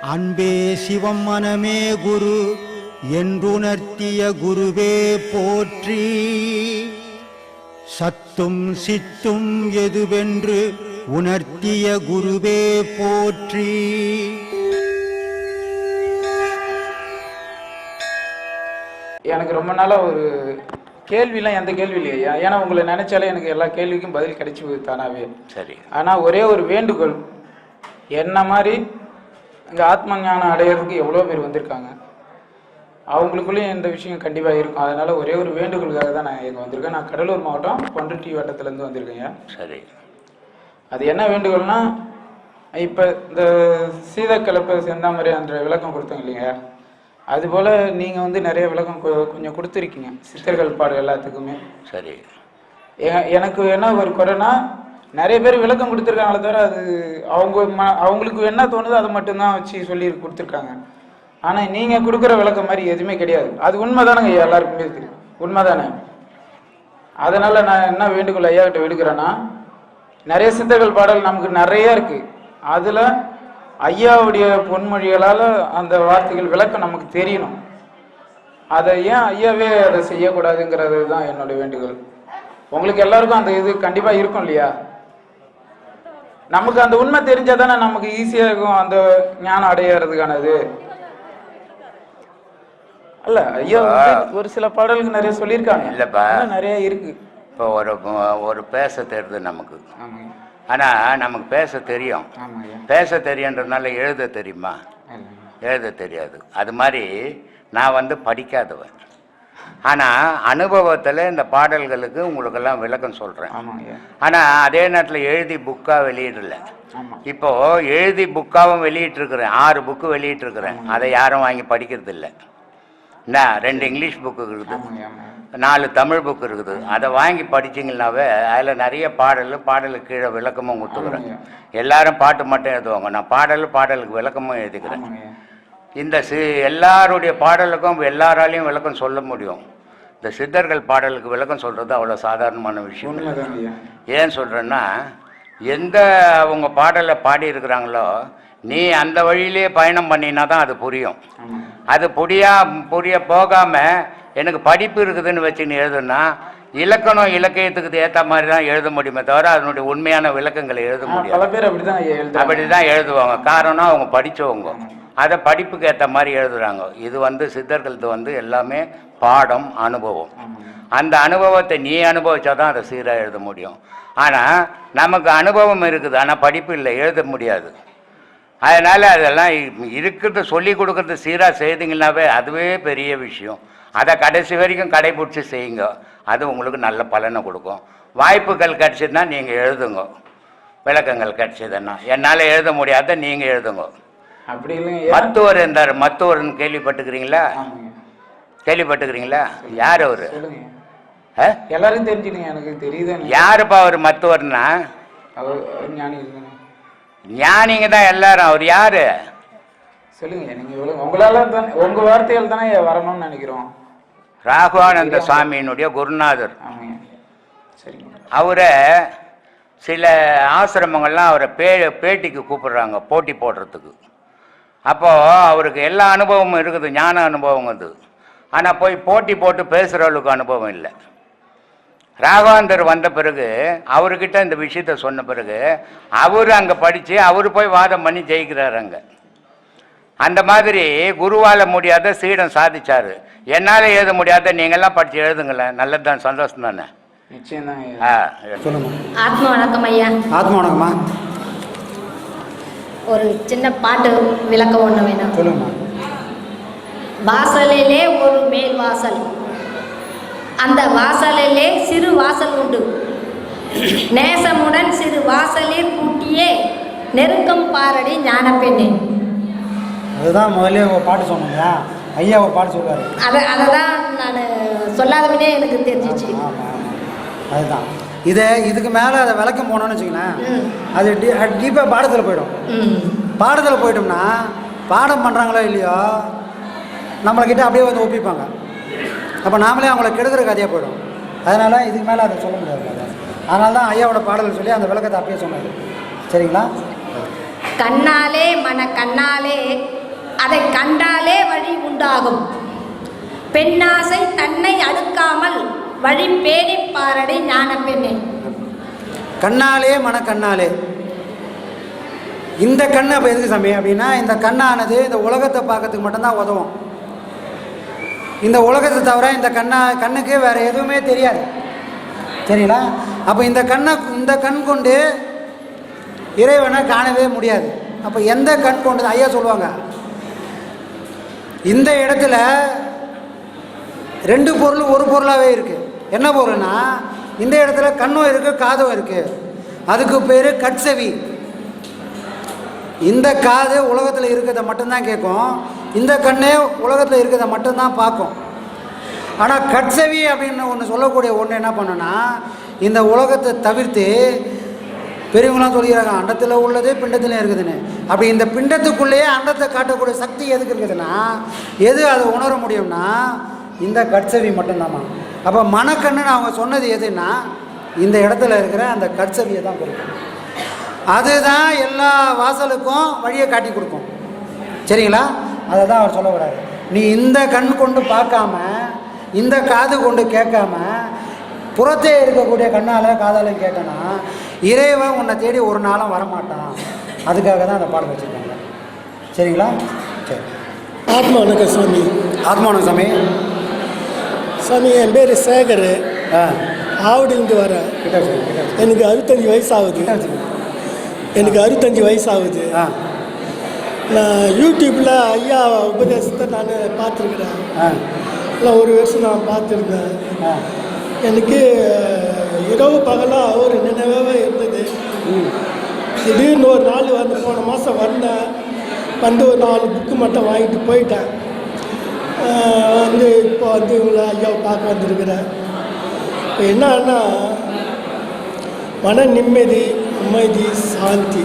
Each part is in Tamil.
அன்பே சிவம் மனமே குரு என்றுணர்த்திய குருவே போற்றி. சத்தும் சித்தும் எதுவென்று உணர்த்திய குருவே போற்றி. எனக்கு ரொம்ப நாளாக ஒரு கேள்விலாம் எந்த கேள்வி இல்லையா. ஏன்னா உங்களை நினைச்சாலே எனக்கு எல்லா கேள்விக்கும் பதில் கிடைச்சி தானாவே. சரி. ஆனால் ஒரே ஒரு வேண்டுகோள் என்ன மாதிரி இங்கே ஆத்ம ஞானம் அடையிறதுக்கு எவ்வளோ பேர் வந்திருக்காங்க? அவங்களுக்குள்ளேயும் இந்த விஷயம் கண்டிப்பாக இருக்கும். அதனால ஒரே ஒரு வேண்டுகோளுக்காக தான் நான் இங்கே வந்திருக்கேன். நான் கடலூர் மாவட்டம் பண்ருட்டி வட்டத்துலேருந்து வந்திருக்கேங்க சரி. அது என்ன வேண்டுகோள்னா இப்போ இந்த சீதக்கலப்பை செந்தாமரை என்ற விளக்கம் கொடுத்தோம் இல்லைங்க அதுபோல் நீங்கள் வந்து நிறைய விளக்கம் கொஞ்சம் கொடுத்துருக்கீங்க. சித்தர்கள் பாடு எல்லாத்துக்குமே. சரி. எனக்கு என்ன ஒரு குறைனா நிறைய பேர் விளக்கம் கொடுத்துருக்காங்களே தவிர அது அவங்க ம அவங்களுக்கு என்ன தோணுதோ அதை மட்டும்தான் வச்சு சொல்லி கொடுத்துருக்காங்க. ஆனால் நீங்கள் கொடுக்குற விளக்கம் மாதிரி எதுவுமே கிடையாது. அது உண்மைதானங்க ஐயா எல்லாருக்குமே தெரியும். உண்மைதானே? அதனால் நான் என்ன வேண்டுகோள் ஐயா கிட்ட விடுக்கிறேன்னா நிறைய சித்தர்கள் பாடல் நமக்கு நிறைய இருக்கு. அதில் ஐயாவுடைய பொன்மொழிகளால் அந்த வார்த்தைகள் விளக்கம் நமக்கு தெரியணும். அதை ஏன் ஐயாவே அதை செய்யக்கூடாதுங்கிறது தான் என்னுடைய வேண்டுகோள். உங்களுக்கு எல்லாருக்கும் அந்த இது கண்டிப்பாக இருக்கும் இல்லையா? நமக்கு அந்த உண்மை தெரிஞ்சால் தானே நமக்கு ஈஸியாக இருக்கும் அந்த ஞானம் அடையிறதுக்கானது. அல்ல ஐயா ஒரு சில பாடலுக்கு நிறைய சொல்லியிருக்காங்க. இல்லப்பா. நிறைய இருக்கு. இப்போ ஒரு ஒரு பேச தெரியுது நமக்கு. ஆமாங்க. ஆனால் நமக்கு பேச தெரியும். பேச தெரியுன்றதுனால எழுத தெரியுமா? எழுத தெரியாது. அது மாதிரி நான் வந்து படிக்காதவன். ஆனால் அனுபவத்தில் இந்த பாடல்களுக்கு உங்களுக்கெல்லாம் விளக்கம் சொல்கிறேன் ஆனால் அதே நேரத்தில் எழுதி புக்காக வெளியிடல. ஆமா. இப்போ எழுதி புக்காவும் வெளியிட்டிருக்கிறேன். ஆறு புக்கு வெளியிட்டிருக்கிறேன். அதை யாரும் வாங்கி படிக்கிறது இல்லை என்ன ரெண்டு இங்கிலீஷ் புக்கு இருக்குது. நாலு தமிழ் புக் இருக்குது. அதை வாங்கி படிச்சீங்கன்னாவே அதில் நிறைய பாடல் பாடலுக்கு கீழே விளக்கமும் கொடுத்துக்கிறேன் எல்லாரும் பாட்டு மட்டும் எழுதுவாங்க. நான் பாடல் பாடலுக்கு விளக்கமும் எழுதிக்கிறேன். இந்த சி எல்லாருடைய பாடலுக்கும் எல்லாராலையும் விளக்கம் சொல்ல முடியும். இந்த சித்தர்கள் பாடலுக்கு விளக்கம் சொல்கிறது அவ்வளோ சாதாரணமான விஷயம் ஏன் சொல்கிறேன்னா எந்த அவங்க பாடலை பாடி இருக்கிறாங்களோ நீ அந்த வழியிலே பயணம் பண்ணினா தான் அது புரியும். அது புரியா புரிய போகாமல் எனக்கு படிப்பு இருக்குதுன்னு வச்சு நீ எழுதுனா இலக்கணம் இலக்கியத்துக்கு ஏற்ற மாதிரி தான் எழுத முடியுமே தவிர அதனுடைய உண்மையான விளக்கங்களை எழுத பல பேர் அப்படிதான் எழுதுவாங்க. காரணம் அவங்க படித்தவங்க அதை படிப்புக்கு ஏற்ற மாதிரி எழுதுறாங்க. இது வந்து சித்தர்களது வந்து எல்லாமே பாடம் அனுபவம். அந்த அனுபவத்தை நீ அனுபவிச்சா தான் அதை சீராக எழுத முடியும். ஆனால் நமக்கு அனுபவம் இருக்குது. ஆனால் படிப்பு இல்லை. எழுத முடியாது. அதனால் அதெல்லாம் இருக்கிறத சொல்லி கொடுக்கறது சீராக செய்தீங்கன்னாவே அதுவே பெரிய விஷயம். அதை கடைசி வரைக்கும் கடைபிடிச்சி செய்யுங்க. அது உங்களுக்கு நல்ல பலனை கொடுக்கும். வாய்ப்புகள் கிடச்சதுன்னா நீங்கள் எழுதுங்க. விளக்கங்கள் கிடச்சதுன்னா. என்னால் எழுத முடியாத நீங்கள் எழுதுங்க. அப்படி இல்லைங்க ஐயா மத்துவர் இருந்தார் மத்துவர்னு கேள்விப்பட்டுக்கிறீங்களா கேள்விப்பட்டுக்கிறீங்களா யார் அவர்? எல்லாரும் தெரிஞ்சுடுங்க எனக்கு தெரியுது. யாருப்பா அவர் மத்துவர்னா ஞானிங்க தான் எல்லாரும். அவர் யாரு? சொல்லுங்க. நீங்க உங்களால தான் உங்க வார்த்தைகள் தானே வரணும்னு நினைக்கிறோம். ராகவானந்த சுவாமியினுடைய குருநாதர். அவரை சில ஆசிரமங்கள்லாம் அவரை பே பேட்டிக்கு கூப்பிடுறாங்க போட்டி போடுறதுக்கு. அப்போது அவருக்கு எல்லா அனுபவமும் இருக்குது ஞான அனுபவம் அது. ஆனால் போய் போட்டி போட்டு பேசுகிற அளவுக்கு அனுபவம் இல்லை. ராகவாந்தர் வந்த பிறகு அவர்கிட்ட இந்த விஷயத்த சொன்ன பிறகு அவர் அங்கே படித்து அவர் போய் வாதம் பண்ணி ஜெயிக்கிறார் அங்கே. அந்த மாதிரி குருவால முடியாத சீடன் சாதிச்சாரு. என்னால் எழுத முடியாத நீங்கள்லாம் படித்து எழுதுங்களேன். நல்லது தான் சந்தோஷம் தானே ஆ சொல்லுங்க. ஆத்ம வணக்கம் ஐயா. ஆத்மா வணக்கம்மா. ஒரு சின்ன பாட்டு விளக்கம் ஒன்று வேணும். சொல்லுங்கம்மா வாசலிலே ஒரு மேல் வாசல். அந்த வாசலிலே சிறு வாசல் உண்டு. நேசமுடன் சிறு வாசலில் கூட்டியே நெருக்கம் பாரடி ஞான பெண்ணே அதுதான் முதல்ல ஒரு பாட்டு சொன்னீங்க ஐயா ஒரு பாட்டு சொல்லுவார். அதை அதை தான் நான் சொல்லாதவனே எனக்கு தெரிஞ்சிச்சு. அதுதான். இதை இதுக்கு மேலே அதை விளக்கம் போனோம்னு வச்சுக்கங்களேன் அது டீ டீப்பாக பாடத்தில் போயிடும். பாடத்தில் போயிட்டோம்னா பாடம் பண்ணுறாங்களோ இல்லையோ நம்மளக்கிட்ட அப்படியே வந்து ஒப்பிப்பாங்க. அப்போ நாமளே அவங்கள கெடுக்கிற கதையாக போயிடும். அதனால் இதுக்கு மேலே அதை சொல்ல முடியாது. அதனால தான் ஐயாவோட பாடல் சொல்லி அந்த விளக்கத்தை அப்பயே சொன்னார். சரிங்களா? கண்ணாலே மன கண்ணாலே அதை கண்டாலே வழி உண்டாகும். பெண்ணாசை தன்னை அடுக்காமல் வழி பேணி பாரடி ஞான பெண்ணே. கண்ணாலே மனக்கண்ணாலே. இந்த கண் அப்போ எதுக்கு சாமி? அப்படின்னா இந்த கண்ணானது இந்த உலகத்தை பார்க்கறதுக்கு மட்டும்தான் உதவும். இந்த உலகத்தை தவிர இந்த கண்ணா கண்ணுக்கு வேறு எதுவுமே தெரியாது. சரிங்களா? அப்போ இந்த கண்ணை இந்த கண் கொண்டு இறைவனை காணவே முடியாது. அப்போ எந்த கண் கொண்டு ஐயா சொல்லுவாங்க இந்த இடத்துல ரெண்டு பொருள் ஒரு பொருளாகவே இருக்குது என்ன பொருள்னா இந்த இடத்துல கண்ணும் இருக்குது காதும் இருக்குது அதுக்கு பேர் கட்செவி. இந்த காது உலகத்தில் இருக்கிறத மட்டும்தான் கேட்கும். இந்த கண்ணே உலகத்தில் இருக்கிறத மட்டும்தான் பார்க்கும். ஆனால் கட்செவி அப்படின்னு ஒன்று சொல்லக்கூடிய ஒன்று என்ன பண்ணுன்னா இந்த உலகத்தை தவிர்த்து பெரியவங்களாம் சொல்லிக்கிறாங்க அண்டத்தில் உள்ளதே பிண்டத்தில் இருக்குதுன்னு. அப்படி இந்த பிண்டத்துக்குள்ளேயே அண்டத்தை காட்டக்கூடிய சக்தி எதுக்கு இருக்குதுன்னா எது அதை உணர முடியும்னா இந்த கட்சவி மட்டும்தாம்மா. அப்போ மனக்கண்ணுன்னு அவங்க சொன்னது எதுன்னா இந்த இடத்துல இருக்கிற அந்த கட்சவியை தான் கொடுக்கும். அதுதான் எல்லா வாசலுக்கும் வழியை காட்டி கொடுக்கும். சரிங்களா? அதை தான் அவர் சொல்ல வர்றாரு. நீ இந்த கண் கொண்டு பார்க்காம இந்த காது கொண்டு கேட்காம புறத்தே இருக்கக்கூடிய கண்ணால் காதாலையும் கேட்டனா இறைவன் உன்னை தேடி ஒரு நாளும் வரமாட்டான். அதுக்காக தான் அந்த பாடம் வச்சுருக்காங்க. சரிங்களா? சரி. ஆத்மா வணக்கம் சாமி. ஆத்மானம் சாமி. சாமி என் பேர் சேகர். ஆ. ஆவடிலிருந்து வரேன் எனக்கு அறுபத்தஞ்சி வயசு ஆகுது எனக்கு அறுபத்தஞ்சி வயசு ஆகுது ஆ. நான் யூடியூப்பில் ஐயா உபதேசத்தை நான் பார்த்துருக்குறேன். ஆ. இல்லை ஒரு வருஷம் நான் பார்த்துருந்தேன். எனக்கு இரவு பகலாக அவர் நினைவாகவே இருந்தது. திடீர்னு ஒரு நாள் வந்து போன மாதம் வந்தேன். வந்து ஒரு நாலு புக்கு மட்டும் வாங்கிட்டு போயிட்டேன். வந்து இப்போ வந்து உங்களை ஐயாவை பார்க்க வந்திருக்கிறேன். இப்போ என்னன்னா மன நிம்மதி அமைதி சாந்தி.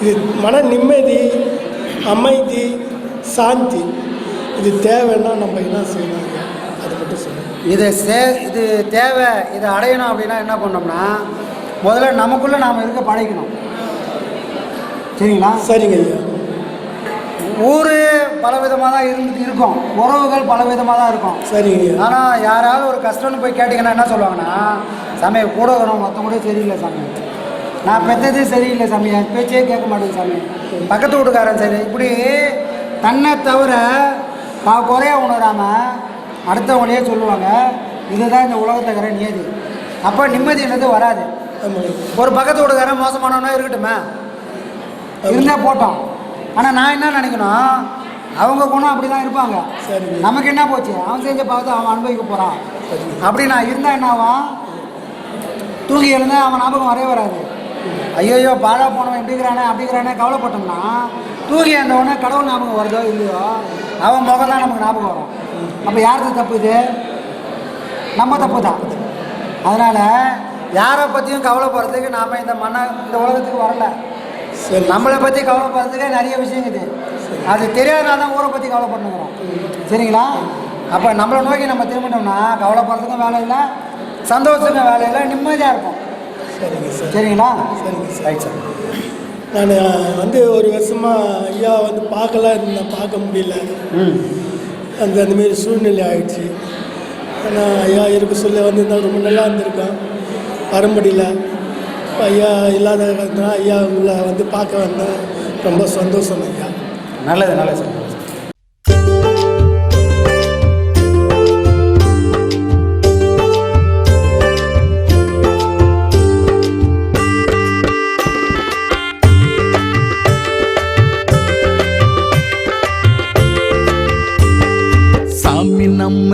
இது மன நிம்மதி அமைதி சாந்தி. இது தேவைன்னா நம்ம என்ன செய்யணும் அது மட்டும் சொல்லுங்கள் இது சே இது தேவை இதை அடையணும் அப்படின்னா என்ன பண்ணோம்னா முதல்ல நமக்குள்ளே நாம் இருக்க பழகிக்கணும். சரிங்களா? சரிங்க ஐயா. ஊர் பலவிதமாக தான் இருந்து இருக்கும். உறவுகள் பலவிதமாக தான் இருக்கும். சரிங்க ஐயா. ஆனால் யாராவது ஒரு கஷ்டம்னு போய் கேட்டிங்கன்னா என்ன சொல்லுவாங்கன்னா சாமி கூட வரும் மொத்தம் கூட சரியில்லை சாமி. நான் பெற்றது சரியில்லை சாமி. என் பேச்சே கேட்க மாட்டேங்க சாமி. பக்கத்து வீட்டுக்காரன் சரி. இப்படி தன்னை தவிர தான் குறைய உணராமல் அடுத்தவங்களையே சொல்லுவாங்க இதுதான் இந்த உலகத்துக்கிற நியதி. அப்போ நிம்மதின்றது வராது. ஆமாங்க ஒரு பக்கத்து வீட்டுக்காரன் மோசமானவனா இருக்கட்டுமே. இருந்தால் போட்டோம். ஆனால் நான் என்ன நினைக்கணும் அவங்க குணம் அப்படி தான் இருப்பாங்க. சரிங்க. நமக்கு என்ன போச்சு? அவன் செஞ்ச பார்த்து அவன் அனுபவிக்க போகிறான் அப்படி நான் இருந்தால் என்ன ஆவான் தூங்கி எழுந்தா அவன் ஞாபகம் வரவே வராது. ஐயோ பாழா போனவன் இப்படிங்கிறானே அப்படிங்கிறானே கவலைப்பட்டோம்னா தூங்கி உடனே கடவுள் ஞாபகம் வருதோ இல்லையோ அவன் முகம் தான் நமக்கு ஞாபகம் வரும். அப்போ யாருக்கு தப்பு இது? நம்ம தப்பு தான் அதனால் யாரை பற்றியும் கவலைப்படுறதுக்கு நாம் இந்த மன இந்த உலகத்துக்கு வரல. சரி. நம்மளை பற்றி கவலைப்படுறதுக்கே நிறைய விஷயம் இருக்குது. அது தெரியாதனால தான் ஊரை பற்றி கவலைப்படணுங்கிறோம் சரிங்களா? அப்போ நம்மளை நோக்கி நம்ம திரும்பிட்டோம்னா கவலைப்படுறதுக்கும் வேலை இல்லை சந்தோஷத்துக்கும் வேலை இல்லை நிம்மதியாக இருப்போம். சரிங்க சார். சரிங்களா? சரிங்க சார். Right sir. நான் வந்து ஒரு வருஷமாக ஐயா வந்து பார்க்கல இருந்தேன் பார்க்க முடியல. ம். அந்த அந்தமாரி சூழ்நிலை ஆயிடுச்சு. ஆனால் ஐயா இருக்க சொல்ல வந்திருந்தால் ரொம்ப நல்லா இருந்திருக்கேன் வர முடியல ஐயா இல்லாத ஐயா உங்களை வந்து பார்க்க வந்தேன் ரொம்ப சந்தோஷம் ஐயா. நல்லது நல்லது. சார்